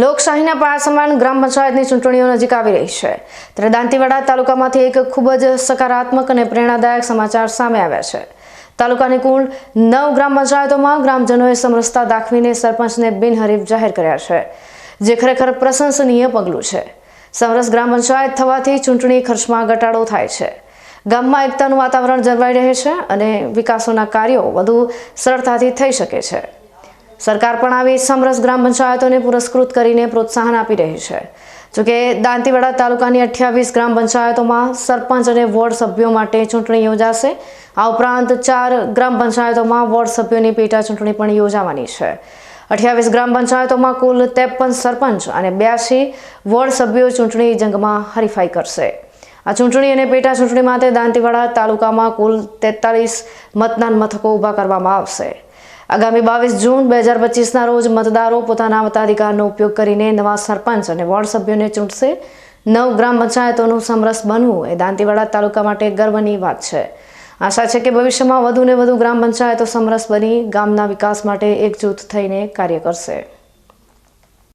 લોકશાહીના પાયા સમાન ગ્રામ પંચાયતની ચૂંટણીઓ નજીક આવી રહી છે. ત્યારે દાંતીવાડા તાલુકામાંથી એક ખૂબ જ સકારાત્મક અને પ્રેરણાદાયક સમાચાર સામે આવ્યા છે. તાલુકાની કુલ નવ ગ્રામ પંચાયતોમાં ગ્રામજનોએ સમરસતા દાખવીને સરપંચને બિનહરીફ જાહેર કર્યા છે, જે ખરેખર પ્રશંસનીય પગલું છે. સમરસ ગ્રામ પંચાયત થવાથી ચૂંટણી ખર્ચમાં ઘટાડો થાય છે. ગામમાં એકતાનું વાતાવરણ જળવાઈ રહે છે અને વિકાસોના કાર્યો વધુ સરળતાથી થઈ શકે છે. સરકાર પણ આવી સમરસ ગ્રામ પંચાયતોને પુરસ્કૃત કરીને પ્રોત્સાહન આપી રહી છે. જોકે દાંતીવાડા તાલુકાની અઠ્યાવીસ ગ્રામ પંચાયતોમાં સરપંચ અને વોર્ડ સભ્યો માટે ચૂંટણી યોજાશે. આ ઉપરાંત ચાર ગ્રામ પંચાયતોમાં વોર્ડ સભ્યોની પેટા ચૂંટણી પણ યોજાવાની છે. અઠ્યાવીસ ગ્રામ પંચાયતોમાં કુલ ત્રેપન સરપંચ અને બ્યાસી વોર્ડ સભ્યો ચૂંટણી જંગમાં હરીફાઈ કરશે. આ ચૂંટણી અને પેટા ચૂંટણી માટે દાંતીવાડા તાલુકામાં કુલ તેતાલીસ મતદાન મથકો ઊભા કરવામાં આવશે. આગામી બાવીસ જૂન બે હજાર પચીસના રોજ મતદારો પોતાના મતાધિકારનો ઉપયોગ કરીને નવા સરપંચ અને વોર્ડ સભ્યોને ચૂંટશે. નવ ગ્રામ પંચાયતોનું સમરસ બનવું એ દાંતીવાડા તાલુકા માટે ગર્વની વાત છે. આશા છે કે ભવિષ્યમાં વધુને વધુ ગ્રામ પંચાયતો સમરસ બની ગામના વિકાસ માટે એકજૂથ થઈને કાર્ય કરશે.